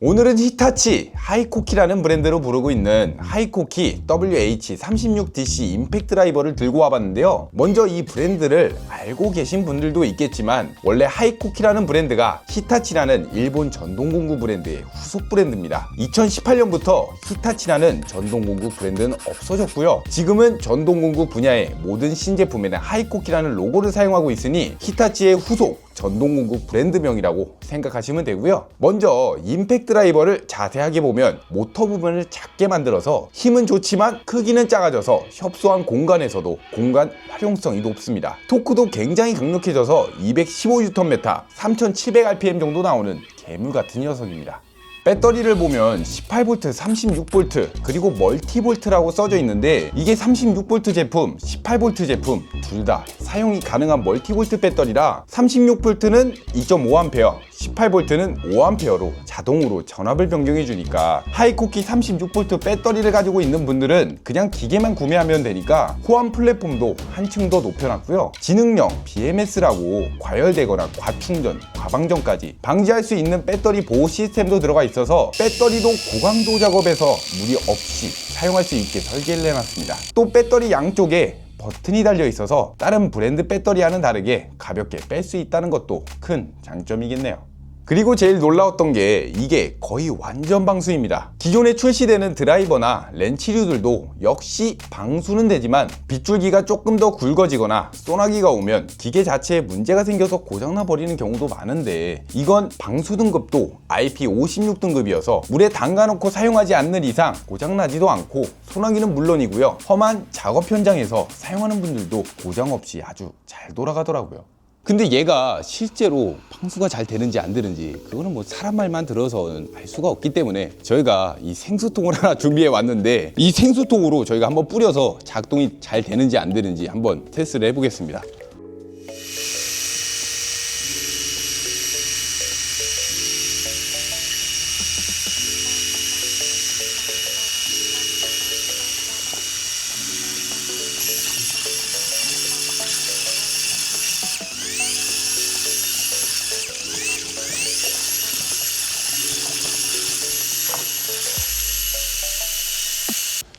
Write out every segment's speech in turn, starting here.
오늘은 히타치 하이코키라는 브랜드로 부르고 있는 하이코키 WH36DC 임팩트 드라이버를 들고 와봤는데요. 먼저 이 브랜드를 알고 계신 분들도 있겠지만 원래 하이코키라는 브랜드가 히타치라는 일본 전동공구 브랜드의 후속 브랜드입니다. 2018년부터 히타치라는 전동공구 브랜드는 없어졌고요. 지금은 전동공구 분야의 모든 신제품에는 하이코키라는 로고를 사용하고 있으니 히타치의 후속 전동공구 브랜드명이라고 생각하시면 되고요. 먼저 임팩트 드라이버를 자세하게 보면 모터 부분을 작게 만들어서 힘은 좋지만 크기는 작아져서 협소한 공간에서도 공간 활용성이 높습니다. 토크도 굉장히 강력해져서 215Nm, 3700rpm 정도 나오는 괴물 같은 녀석입니다. 배터리를 보면 18V, 36V 그리고 멀티볼트라고 써져 있는데 이게 36V 제품, 18V 제품 둘 다 사용이 가능한 멀티볼트 배터리라 36V는 2.5A, 18V는 5A로 자동으로 전압을 변경해 주니까 하이코키 36V 배터리를 가지고 있는 분들은 그냥 기계만 구매하면 되니까 호환 플랫폼도 한층 더 높여놨고요. 지능형 BMS라고 과열되거나 과충전, 과방전까지 방지할 수 있는 배터리 보호 시스템도 들어가 있어서 배터리도 고강도 작업에서 무리 없이 사용할 수 있게 설계를 해놨습니다. 또 배터리 양쪽에 버튼이 달려 있어서 다른 브랜드 배터리와는 다르게 가볍게 뺄 수 있다는 것도 큰 장점이겠네요. 그리고 제일 놀라웠던 게 이게 거의 완전 방수입니다. 기존에 출시되는 드라이버나 렌치류들도 역시 방수는 되지만 빗줄기가 조금 더 굵어지거나 소나기가 오면 기계 자체에 문제가 생겨서 고장나 버리는 경우도 많은데 이건 방수 등급도 IP56 등급이어서 물에 담가놓고 사용하지 않는 이상 고장나지도 않고 소나기는 물론이고요. 험한 작업 현장에서 사용하는 분들도 고장 없이 아주 잘 돌아가더라고요. 근데 얘가 실제로 방수가 잘 되는지 안 되는지 그거는 뭐 사람 말만 들어서는 알 수가 없기 때문에 저희가 이 생수통을 하나 준비해 왔는데 이 생수통으로 저희가 한번 뿌려서 작동이 잘 되는지 안 되는지 한번 테스트를 해보겠습니다.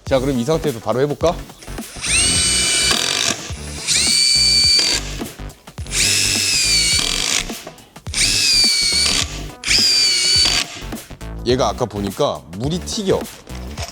자 그럼 이 상태에서 바로 해볼까? 얘가 아까 보니까 물이 튀겨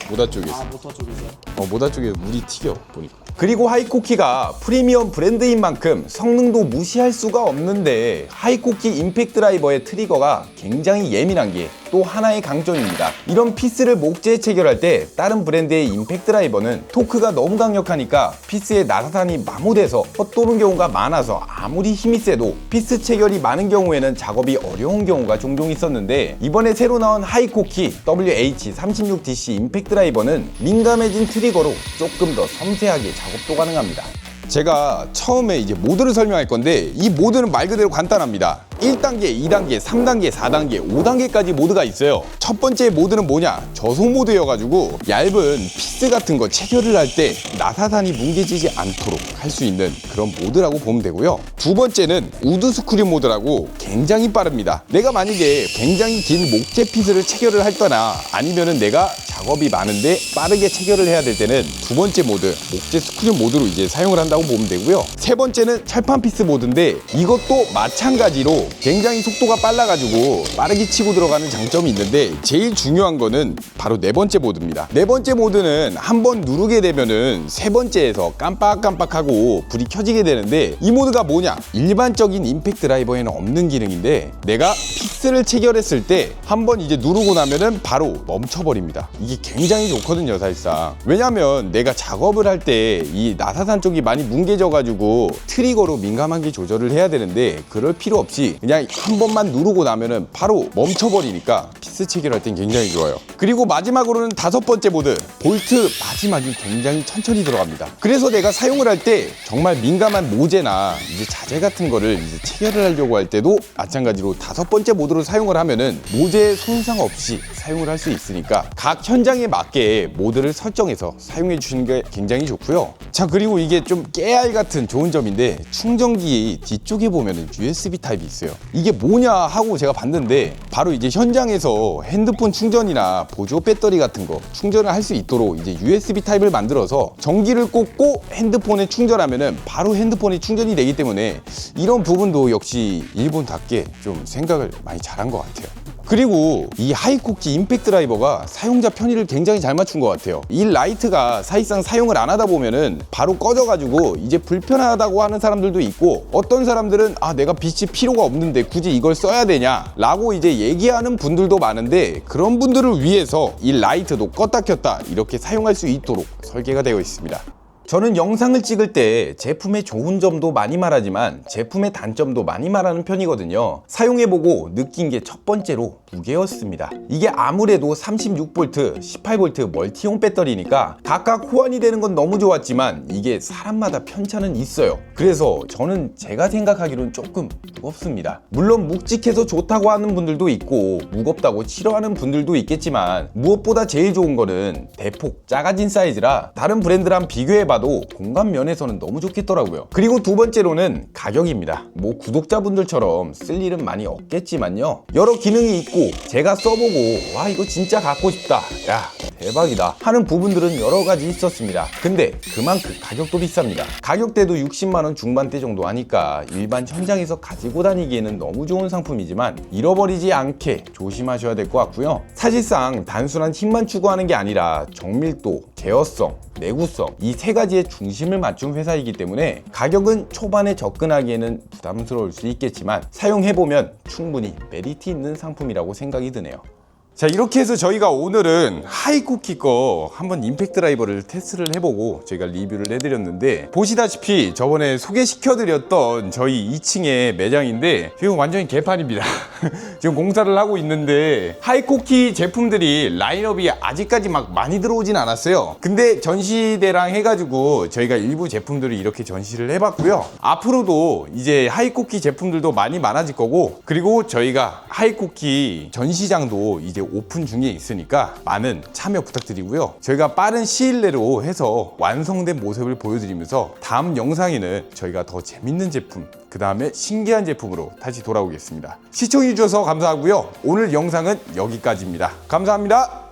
모다 쪽에서 아 모터 쪽에서 어, 모다 쪽에 물이 튀겨 보니까. 그리고 하이코키가 프리미엄 브랜드인 만큼 성능도 무시할 수가 없는데 하이코키 임팩트 드라이버의 트리거가 굉장히 예민한 게또 하나의 강점입니다. 이런 피스를 목재에 체결할 때 다른 브랜드의 임팩트 드라이버는 토크가 너무 강력하니까 피스의 나사산이 마모돼서 헛도는 경우가 많아서 아무리 힘이 세도 피스 체결이 많은 경우에는 작업이 어려운 경우가 종종 있었는데 이번에 새로 나온 하이코키 WH36DC 임팩트 드라이버는 민감해진 트리거로 조금 더 섬세하게 작업도 가능합니다. 제가 처음에 이제 모드를 설명할 건데 이 모드는 말 그대로 간단합니다. 1단계, 2단계, 3단계, 4단계, 5단계까지 모드가 있어요. 첫 번째 모드는 뭐냐? 저속 모드여가지고 얇은 피스 같은 거 체결을 할 때 나사산이 뭉개지지 않도록 할 수 있는 그런 모드라고 보면 되고요. 두 번째는 우드 스크류 모드라고 굉장히 빠릅니다. 내가 만약에 굉장히 긴 목재 피스를 체결을 할 거나 아니면은 내가 작업이 많은데 빠르게 체결을 해야 될 때는 두 번째 모드 목재 스크류 모드로 이제 사용을 한다고 보면 되고요. 세 번째는 철판 피스 모드인데 이것도 마찬가지로 굉장히 속도가 빨라가지고 빠르게 치고 들어가는 장점이 있는데 제일 중요한 거는 바로 네 번째 모드입니다. 네 번째 모드는 한 번 누르게 되면은 세 번째에서 깜빡깜빡하고 불이 켜지게 되는데 이 모드가 뭐냐? 일반적인 임팩트 드라이버에는 없는 기능인데 내가 피스를 체결했을 때 한 번 이제 누르고 나면은 바로 멈춰버립니다. 이게 굉장히 좋거든요, 사실상. 왜냐면 내가 작업을 할 때 이 나사산 쪽이 많이 뭉개져 가지고 트리거로 민감하게 조절을 해야 되는데 그럴 필요 없이 그냥 한 번만 누르고 나면은 바로 멈춰버리니까 피스 체결할 땐 굉장히 좋아요. 그리고 마지막으로는 다섯 번째 모드 볼트 마지막이 굉장히 천천히 들어갑니다. 그래서 내가 사용을 할 때 정말 민감한 모재나 이제 자재 같은 거를 이제 체결을 하려고 할 때도 마찬가지로 다섯 번째 모드로 사용을 하면은 모재 손상 없이 사용을 할 수 있으니까 각현 현장에 맞게 모드를 설정해서 사용해 주시는 게 굉장히 좋고요. 자 그리고 이게 좀 깨알 같은 좋은 점인데 충전기 뒤쪽에 보면은 USB 타입이 있어요. 이게 뭐냐 하고 제가 봤는데 바로 이제 현장에서 핸드폰 충전이나 보조 배터리 같은 거 충전을 할 수 있도록 이제 USB 타입을 만들어서 전기를 꽂고 핸드폰에 충전하면은 바로 핸드폰이 충전이 되기 때문에 이런 부분도 역시 일본답게 좀 생각을 많이 잘한 것 같아요. 그리고 이 하이코키 임팩트 드라이버가 사용자 편의를 굉장히 잘 맞춘 것 같아요. 이 라이트가 사실상 사용을 안 하다 보면은 바로 꺼져가지고 이제 불편하다고 하는 사람들도 있고 어떤 사람들은 아 내가 빛이 필요가 없는데 굳이 이걸 써야 되냐 라고 이제 얘기하는 분들도 많은데 그런 분들을 위해서 이 라이트도 껐다 켰다 이렇게 사용할 수 있도록 설계가 되어 있습니다. 저는 영상을 찍을 때 제품의 좋은 점도 많이 말하지만 제품의 단점도 많이 말하는 편이거든요. 사용해보고 느낀 게 첫 번째로 무게였습니다. 이게 아무래도 36V, 18V 멀티용 배터리니까 각각 호환이 되는 건 너무 좋았지만 이게 사람마다 편차는 있어요. 그래서 저는 제가 생각하기로는 조금 무겁습니다. 물론 묵직해서 좋다고 하는 분들도 있고 무겁다고 싫어하는 분들도 있겠지만 무엇보다 제일 좋은 거는 대폭 작아진 사이즈라 다른 브랜드랑 비교해봐 도 공간 면에서는 너무 좋겠더라고요. 그리고 두 번째로는 가격입니다. 뭐 구독자분들처럼 쓸 일은 많이 없겠지만요. 여러 기능이 있고 제가 써보고 와 이거 진짜 갖고 싶다. 야 대박이다 하는 부분들은 여러 가지 있었습니다. 근데 그만큼 가격도 비쌉니다. 가격대도 60만 원 중반대 정도 하니까 일반 현장에서 가지고 다니기에는 너무 좋은 상품이지만 잃어버리지 않게 조심하셔야 될 것 같고요. 사실상 단순한 힘만 추구하는 게 아니라 정밀도, 제어성, 내구성 이 세 가지의 중심을 맞춘 회사이기 때문에 가격은 초반에 접근하기에는 부담스러울 수 있겠지만 사용해보면 충분히 메리트 있는 상품이라고 생각이 드네요. 자 이렇게 해서 저희가 오늘은 하이쿠키 거 한번 임팩트 드라이버를 테스트를 해보고 저희가 리뷰를 해드렸는데 보시다시피 저번에 소개시켜드렸던 저희 2층의 매장인데 지금 완전히 개판입니다. 지금 공사를 하고 있는데 하이쿠키 제품들이 라인업이 아직까지 막 많이 들어오진 않았어요. 근데 전시대랑 해가지고 저희가 일부 제품들을 이렇게 전시를 해봤고요. 앞으로도 이제 하이쿠키 제품들도 많이 많아질 거고 그리고 저희가 하이쿠키 전시장도 이제 오픈 중에 있으니까 많은 참여 부탁드리고요. 저희가 빠른 시일 내로 해서 완성된 모습을 보여드리면서 다음 영상에는 저희가 더 재밌는 제품, 그 다음에 신기한 제품으로 다시 돌아오겠습니다. 시청해주셔서 감사하고요. 오늘 영상은 여기까지입니다. 감사합니다.